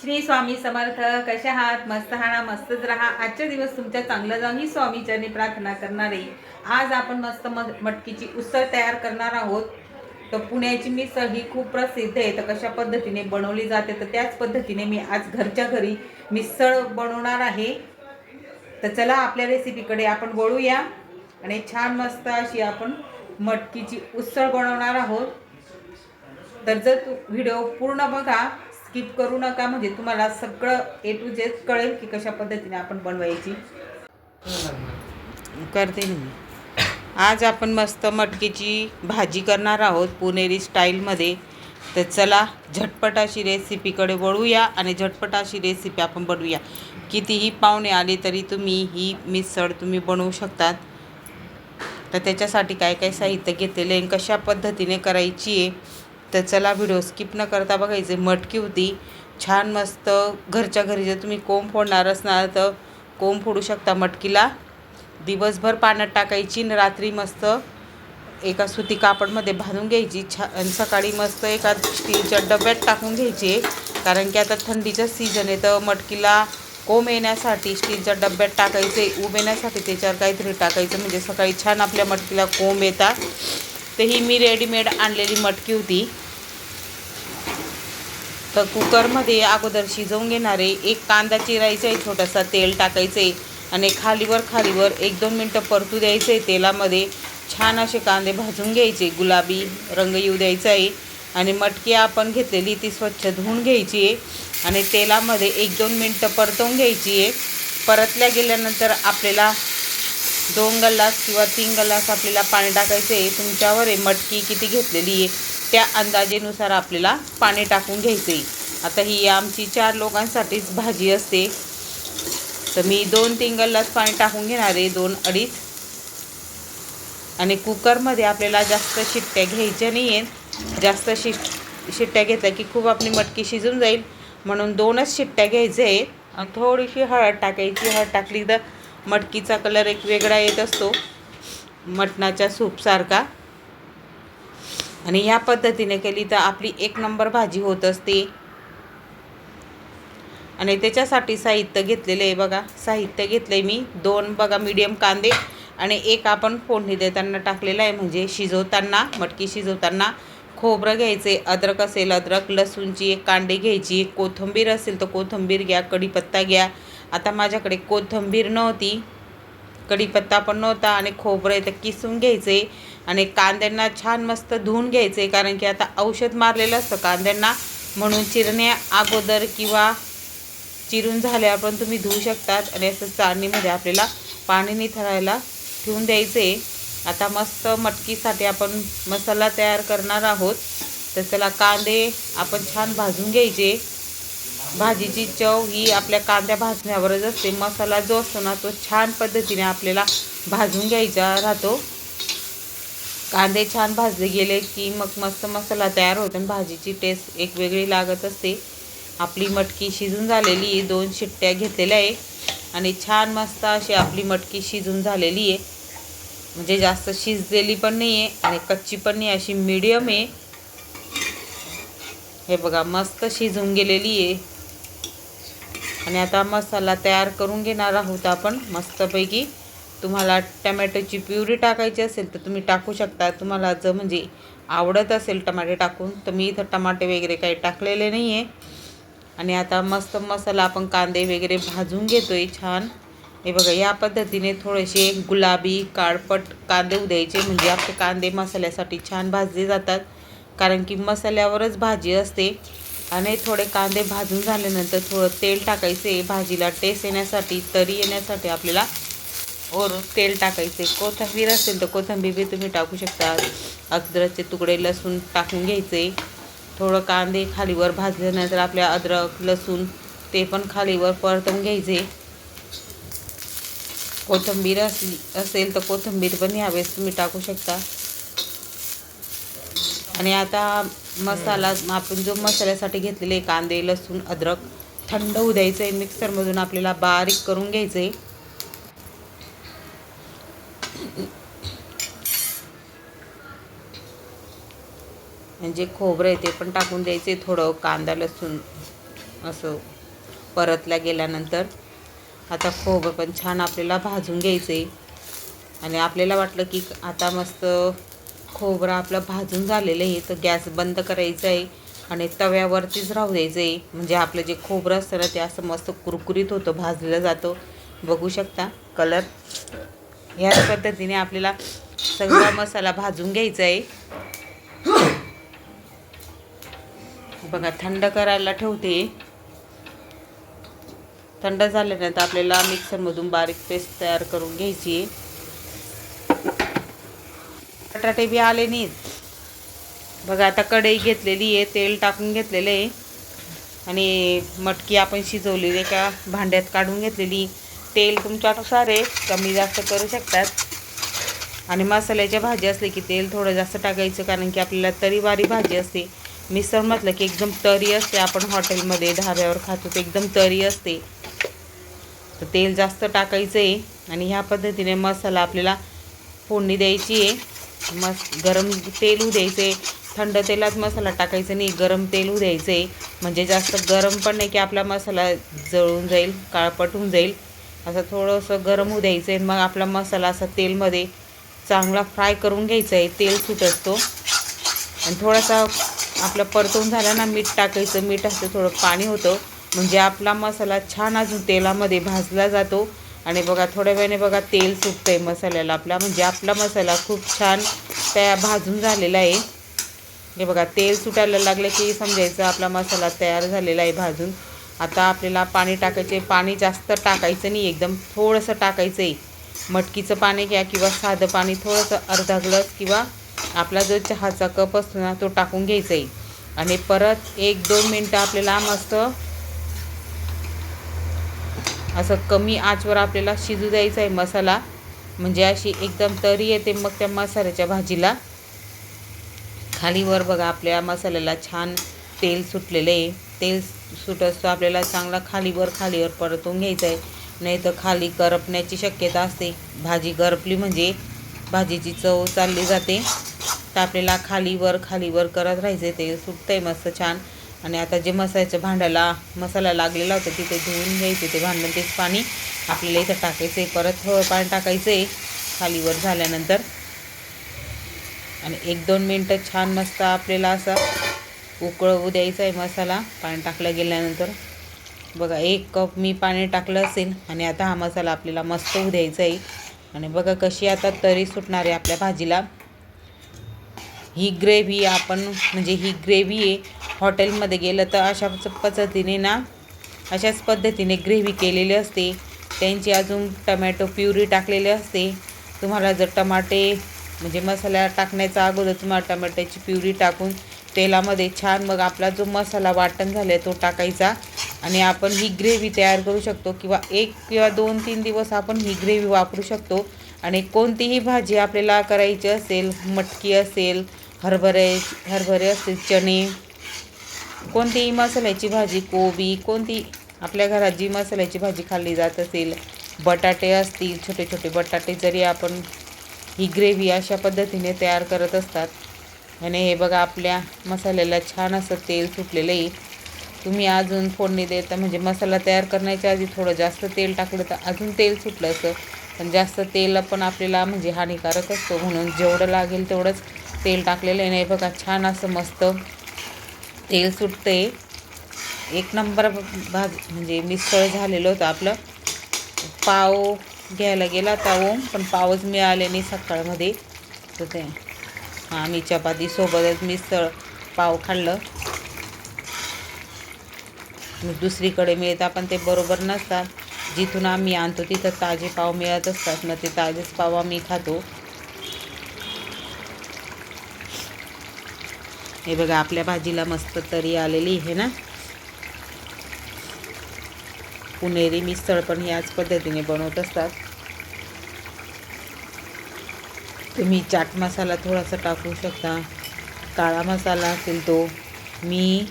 श्री स्वामी समर्थ कशा आहात? मस्त हाणा मस्तच राहा. आजचा दिवस तुमच्या चांगला जाऊन ही स्वामीचरणी प्रार्थना आहे आज आपण मस्त म मटकीची उसळ तयार करणार आहोत. तर पुण्याची मिसळ ही खूप प्रसिद्ध आहे. तर कशा पद्धतीने बनवली जाते? तर त्याच पद्धतीने मी आज घरच्या घरी मिसळ बनवणार आहे. तर चला आपल्या रेसिपीकडे आपण वळूया. आणि छान मस्त अशी आपण मटकीची उसळ बनवणार आहोत. तर जर तू व्हिडिओ पूर्ण बघा स्किप करू नका. म्हणजे तुम्हाला सगळं ए टू जेड कळेल की कशा पद्धतीने आपण बनवायची. करते मी. आज आपण मस्त मटकीची भाजी करणार आहोत पुणेरी स्टाईलमध्ये. तर चला झटपट अशी रेसिपीकडे वळूया आणि झटपट अशी रेसिपी आपण बनवूया. कितीही पाहुणे आले तरी तुम्ही ही मिसळ तुम्ही बनवू शकतात. तर त्याच्यासाठी काय काय साहित्य घेतलेलं आहे कशा पद्धतीने करायची आहे तर चला व्हिडिओ स्किप न करता बघायचे मटकी होती छान मस्त घरच्या घरी जर तुम्ही कोंब फोडणार असणार तर कोंब फोडू शकता मटकीला. दिवसभर पाण्यात टाकायची आणि रात्री मस्त एका सुती कापडमध्ये बांधून घ्यायची. छा आणि सकाळी मस्त एका स्टीलच्या डब्यात टाकून घ्यायची. कारण की आता थंडीचा सीझन आहे तर मटकीला कोंब येण्यासाठी स्टीलच्या डब्यात टाकायचे उब येण्यासाठी त्याच्यावर काहीतरी टाकायचं. म्हणजे सकाळी छान आपल्या मटकीला कोंब येतात. तर ही मी रेडीमेड आणलेली मटकी होती. तर कुकरमध्ये अगोदर शिजवून घेणारे एक कांदा चिरायचा आहे छोटासा तेल टाकायचं आहे आणि खालीवर खालीवर एक दोन मिनटं परतू द्यायचं. आहे तेलामध्ये छान असे कांदे भाजून घ्यायचे. गुलाबी रंग येऊ द्यायचा आहे आणि मटकी आपण घेतलेली ती स्वच्छ धुवून घ्यायची आहे आणि तेलामध्ये एक दोन मिनटं परतवून घ्यायची आहे. परतल्या गेल्यानंतर आपल्याला दोन गल्लास किंवा तीन गल्लास आपल्याला पाणी टाकायचं आहे. तुमच्यावर आहे. मटकी किती घेतलेली आहे. त्या अंदाजेनुसार आपल्याला पाणी टाकून घ्यायचं आहे आता ही आमची चार लोकांसाठीच भाजी असते. तर मी दोन तीन पाणी टाकून घेणार आहे दोन अडीच. आणि कुकरमध्ये आपल्याला जास्त शिट्ट्या घ्यायच्या नाही आहेत जास्त शिट शिट्ट्या घेतल्या की खूप आपली मटकी शिजून जाईल. म्हणून दोनच शिट्ट्या घ्यायच्या आहेत. आणि थोडीशी हळद टाकायची. हळद टाकली तर मटकीचा कलर एक वेगळा येत असतो. मटणाच्या सूपसारखा आणि ह्या पद्धतीने केली तर आपली एक नंबर भाजी होत असते. आणि त्याच्यासाठी साहित्य घेतलेलं आहे बघा. साहित्य घेतलं आहे मी. दोन बघा मीडियम कांदे आणि एक आपण फोडणी देताना टाकलेलं आहे. म्हणजे शिजवताना मटकी शिजवताना खोबरं घ्यायचे अद्रक असेल अद्रक लसूणची एक कांडी घ्यायची. कोथिंबीर असेल तर कोथिंबीर घ्या कढीपत्ता घ्या. आता माझ्याकडे कोथिंबीर नव्हती. कढीपत्ता पण नव्हता आणि खोबरं आहे तर किसून घ्यायचे आणि कांद्यांना छान मस्त धुवून घ्यायचे कारण की आता औषध मारलेलं असतं. कांद्यांना म्हणून चिरण्या अगोदर किंवा चिरून झाल्यावर पण तुम्ही धुवू शकतात. आणि असं चाळणीमध्ये आपल्याला पाणी निथळायला ठेवून द्यायचे. आता मस्त मटकीसाठी आपण मसाला तयार करणार आहोत. तर त्याला कांदे आपण छान भाजून घ्यायचे. भाजीची चव ही आपल्या कांद्या भाजण्यावरच असते. मसाला जो असतो ना तो छान पद्धतीने आपल्याला भाजून घ्यायचा राहतो. कांदे छान भाजले गेले की मग मस्त मसाला तयार होतो आणि भाजीची टेस्ट एक वेगळी लागत असते. आपली मटकी शिजून झालेली आहे. दोन शिट्ट्या घेतलेल्या आहे. आणि छान मस्त अशी आपली मटकी शिजून झालेली आहे. म्हणजे जास्त शिजलेली पण नाही आहे आणि कच्ची पण नाही अशी मीडियम आहे. हे बघा मस्त शिजून गेलेली आहे. आणि आता मसाला तयार करून घेणार आहोत आपण मस्तपैकी. तुम्हाला टमॅटोची प्युरी टाकायची असेल तर तुम्ही टाकू शकता. तुम्हाला जर म्हणजे आवडत असेल टमाटे टाकून तर मी इथं टमाटे वगैरे काही टाकलेले नाही आहे आणि आता मस्त मसाला आपण कांदे वगैरे भाजून घेतो आहे छान. हे बघा या पद्धतीने थोडेसे गुलाबी काळपट कांदे उद्यायचे. म्हणजे आपले कांदे मसाल्यासाठी छान भाजले जातात. कारण की मसाल्यावरच भाजी असते. आणि थोडे कांदे भाजून झाल्यानंतर थोडं तेल टाकायचे. भाजीला टेस्ट येण्यासाठी तरी येण्यासाठी आपल्याला वरून तेल टाकायचे. कोथिंबीर असेल तर कोथिंबीर बी तुम्ही टाकू शकता. अद्रकचे तुकडे लसूण टाकून घ्यायचे. थोडं कांदे खालीवर भाजल्यानंतर आपल्या अद्रक लसूण ते पण खालीवर परतून घ्यायचे. कोथिंबीर असली असेल तर कोथिंबीर पण यावेळेस तुम्ही टाकू शकता. आणि आता मसाला आपण जो मसाल्यासाठी घेतलेले कांदे लसूण अद्रक थंड होऊ द्यायचं आहे मिक्सरमधून आपल्याला बारीक करून घ्यायचं आहे जे खोबरं आहे ते पण टाकून द्यायचे थोडं कांदा लसूण असं परतल्या गेल्यानंतर. आता खोबरं पण छान आपल्याला भाजून घ्यायचं आहे आणि आपल्याला वाटलं की आता मस्त खोबरं आपलं भाजून झालेलं आहे तर गॅस बंद करायचा आहे आणि तव्यावरतीच राहू द्यायचं आहे म्हणजे आपलं जे खोबरं असतं ना ते असं मस्त कुरकुरीत होतं भाजलं जातं. बघू शकता कलर. ह्याच पद्धतीने आपल्याला सगळा मसाला भाजून घ्यायचा आहे. बघा थंड करायला ठेवते. थंड झाल्यानंतर आपल्याला मिक्सरमधून बारीक पेस्ट तयार करून घ्यायची. बटाटे बी आले नाहीत. बघा आता कढई घेतलेली आहे तेल टाकून घेतलेलं आहे. आणि मटकी आपण शिजवलेली एका भांड्यात काढून घेतलेली. तेल तुमच्यानुसार आहे कमी जास्त करू शकतात. आणि मसाल्याच्या भाजी असले की तेल थोडं जास्त टाकायचं कारण की आपल्याला तरीवारी भाजी असते. मिसळ म्हटलं की एकदम तरी असते. आपण हॉटेलमध्ये धाब्यावर खातो ते एकदम तरी असते. तर तेल जास्त टाकायचं आहे आणि ह्या पद्धतीने मसाला आपल्याला फोडणी द्यायची आहे. मस गरम तेल होऊ द्यायचं आहे थंड तेलात मसाला टाकायचा नाही गरम तेल होऊ द्यायचं आहे म्हणजे जास्त गरम पण नाही की आपला मसाला जळून जाईल काळपट होऊन जाईल. असं थोडंसं गरम होऊ द्यायचं आहे मग आपला मसाला असा तेलमध्ये चांगला फ्राय करून घ्यायचा आहे. तेल सुट असतो. आणि थोडासा आपलं परतवून झालं ना मीठ टाकायचं. मीठ असतं थोडं पाणी होतं. म्हणजे आपला मसाला छान अजून तेलामध्ये भाजला जातो. आणि बघा थोड्या वेळाने बघा तेल सुटतं आहे मसाल्याला आपला. म्हणजे आपला मसाला खूप छान त्या भाजून झालेला आहे. हे बघा तेल सुटायला लागलं की समजायचं आपला मसाला तयार झालेला आहे भाजून. आता आपल्याला पाणी टाकायचे पाणी जास्त टाकायचं नाही. एकदम थोडंसं टाकायचं आहे मटकीचं पाणी घ्या किंवा साधं पाणी थोडंसं अर्धा ग्लास किंवा आपला जो चहाचा कप असतो ना तो टाकून घ्यायचा आहे. आणि परत एक दोन मिनटं आपल्याला मस्त असं कमी आचवर आपल्याला शिजू द्यायचा आहे मसाला. म्हणजे अशी एकदम तरी येते मग त्या मसाल्याच्या भाजीला. खालीवर बघा आपल्या मसाल्याला छान तेल सुटलेलं आहे. तेल सुट असतो आपल्याला चांगला खालीवर खालीवर परतून घ्यायचं आहे. नाही तर खाली करपण्याची शक्यता असते. भाजी गरपली म्हणजे भाजीची चव चालली जाते. तर आपल्याला खालीवर खालीवर करत राहायचं तेल सुटतं आहे मस्त छान. आणि आता जे मसाल्याच्या भांड्याला मसाला लागलेला होता तिथे धुवून घ्यायचं ते भांडण तेच पाणी आपल्याला इथं टाकायचं आहे परत हळद पाणी टाकायचं आहे खालीवर झाल्यानंतर. आणि एक दोन मिनटं छान मस्त आपल्याला असा उकळवू द्यायचा आहे मसाला पाणी टाकलं गेल्यानंतर. बघा एक कप मी पाणी टाकलं असेल आणि आता हा मसाला आपल्याला मस्त होऊ द्यायचा आहे आणि बघा कशी आता तरी सुटणार आहे आपल्या भाजीला. ही ग्रेव्ही आपण म्हणजे ही ग्रेव्ही आहे. हॉटेलमध्ये गेलं तर अशाच पद्धतीने ना अशाच पद्धतीने ग्रेव्ही केलेली असते. त्यांची अजून टमॅटो प्युरी टाकलेली असते. तुम्हाला जर टमाटे म्हणजे मसाला टाकण्याचा अगोदर तुम्हाला टमाट्याची प्युरी टाकून तेलामध्ये छान मग आपला जो मसाला वाटण झाला आहे तो टाकायचा. आणि आपण ही ग्रेव्ही तयार करू शकतो किंवा एक किंवा दोन तीन दिवस आपण ही ग्रेव्ही वापरू शकतो. आणि कोणतीही भाजी आपल्याला करायची असेल मटकी असेल हरभरे हरभरे असतील चणे. कोणतीही मसाल्याची भाजी कोबी कोणती आपल्या घरात जी मसाल्याची भाजी खाल्ली जात असेल बटाटे असतील छोटे छोटे बटाटे जरी आपण ही ग्रेव्ही अशा पद्धतीने तयार करत असतात. आणि हे बघा आपल्या मसाल्याला छान असं तेल सुटलेलं आहे. तुम्ही अजून फोडणी देता म्हणजे मसाला तयार करण्याच्या आधी थोडं जास्त तेल टाकलं तर अजून तेल सुटलं असं. पण जास्त तेल पण आपल्याला म्हणजे हानिकारक असतो म्हणून जेवढं लागेल तेवढंच तेल टाकलेलं आहे नाही बघा छान असं मस्त तेल सुटते एक नंबर भाज म्हणजे मिसळ झालेलं होतं आपलं. पाव घ्यायला गेला होता ओम पण पावच मिळाले नाही सकाळमध्ये. तर ते हां मी चपातीसोबतच मिसळ पाव खाल्लं. दुसरीकडे मिळतात पण ते बरोबर नसतात. जिथून आम्ही आणतो तिथं ताजे पाव मिळत असतात. मग ते ताजेच पाव आम्ही खातो. हे बघा आपल्या भाजीला मस्त तरी आलेली आहे ना. पुणेरी मिसळ पण ह्याच पद्धतीने बनवत असतात. तुम्ही चाट मसाला थोडासा टाकू शकता. काळा मसाला असेल तो. मी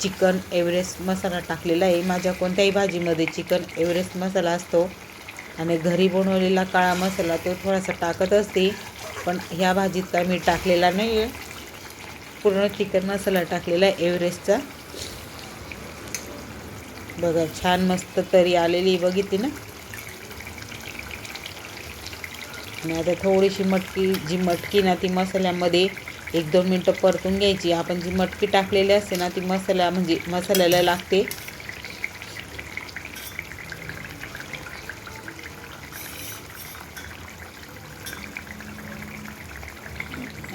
चिकन एव्हरेस्ट मसाला टाकलेला आहे. माझ्या कोणत्याही भाजीमध्ये चिकन एव्हरेस्ट मसाला असतो. आणि घरी बनवलेला काळा मसाला तो थोडासा टाकत असते. पण ह्या भाजीत काय मी टाकलेला नाही आहे पूर्ण चिकन मसाला टाकलेला आहे एव्हरेस्टचा. बघा छान मस्त तरी आलेली बघितली ना? आणि आता थोडीशी मटकी जी मटकी ना ती मसाल्यामध्ये एक दोन मिनटं परतून घ्यायची. आपण जी मटकी टाकलेली असते ना ती मसाला म्हणजे मसाल्याला लागते.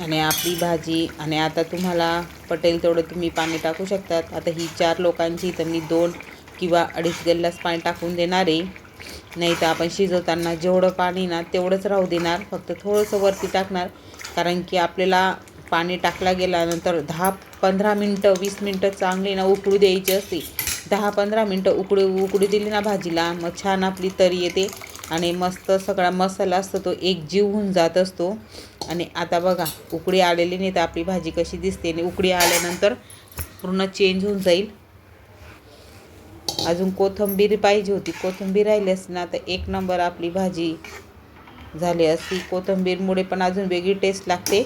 आणि आपली भाजी आणि आता तुम्हाला पटेल तेवढं तुम्ही पाणी टाकू शकतात. आता ही चार लोकांची तर मी दोन किंवा अडीच गल्लास पाणी टाकून देणार आहे. नाही तर आपण शिजवताना जेवढं पाणी ना तेवढंच राहू देणार. फक्त थोडंसं वरती टाकणार. कारण की आपल्याला पाणी टाकला गेल्यानंतर दहा पंधरा मिनटं वीस मिनटं चांगली ना उकळू द्यायची असते. दहा पंधरा मिनटं उकडू उकडू दिली ना भाजीला मग छान आपली तरी येते. आणि मस्त सगळा मसाला असतो तो एक जीव होऊन जात असतो. आणि आता बघा उकडी आलेली नाही तर आपली भाजी कशी दिसते आणि उकडी आल्यानंतर पूर्ण चेंज होऊन जाईल. अजून कोथिंबीर पाहिजे होती. कोथिंबीर राहिली असती ना तर एक नंबर आपली भाजी झाली असती. कोथिंबीरमुळे पण अजून वेगळी टेस्ट लागते.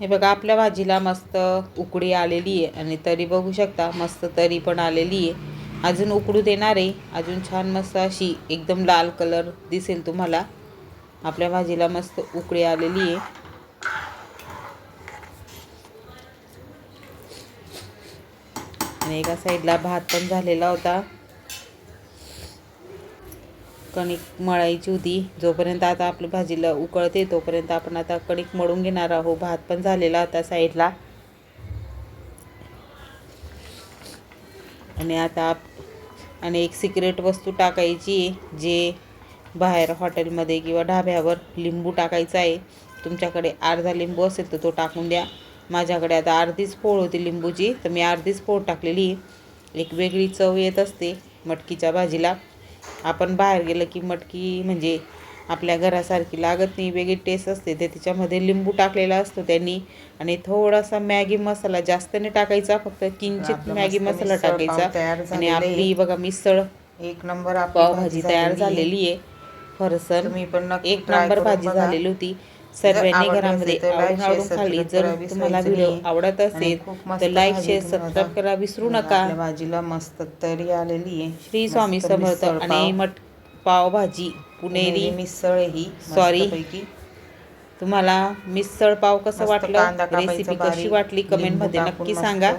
हे बघा आपल्या भाजीला मस्त उकडी आलेली आहे. आणि तरी बघू शकता मस्त तरी पण आलेली आहे. अजून उकडू देणार आहे. अजून छान मस्त अशी एकदम लाल कलर दिसेल तुम्हाला. आपल्या भाजीला मस्त उकळी आलेली आहे. आणि एका साईडला भात पण झालेला होता. कणिक मळायची होती. जोपर्यंत आता आपलं भाजीला उकळते तोपर्यंत आपण आता कणिक मळून घेणार आहोत. भात पण झालेला आता साईडला. आणि आता आप- आणि एक सिक्रेट वस्तू टाकायची आहे, जे बाहेर हॉटेलमध्ये किंवा ढाब्यावर लिंबू टाकायचा आहे. तुमच्याकडे अर्धा लिंबू असेल तर तो टाकून द्या. माझ्याकडे आता अर्धीच पोळ होती लिंबूची तर मी अर्धीच पोळ टाकलेली. आहे. एक वेगळी चव येत असते मटकीच्या भाजीला. आपण बाहेर गेलं की मटकी म्हणजे आपल्या घरासारखी लागत नाही वेगळी टेस्ट असते ते त्याच्यामध्ये लिंबू टाकलेला असतो त्यांनी आणि थोडासा मॅगी मसाला जास्त नाही टाकायचा फक्त किंचित मॅगी मसाला टाकायचा आणि. आपली बघा मिसळ एक नंबर आपली पावभाजी तयार झालेली आहे. फरसन तुम्ही पण एक नंबर भाजी. झालेली होती सर्वांनी घरामध्ये आवडून आवडून subscribe जर तुम्हाला व्हिडिओ. आवडत असेल तर लाईक शेअर सबस्क्राईब. करा विसरू नका भाजीला मस्त तरी आलेली आहे श्री स्वामी समर्थ आणि पाव. मट पावभाजी पुणेरी मिसळ ही. मस्तपैकी. तुम्हाला मिसळ पाव कसं वाटलं रेसिपी कशी वाटली कमेंटमध्ये नक्की. सांगा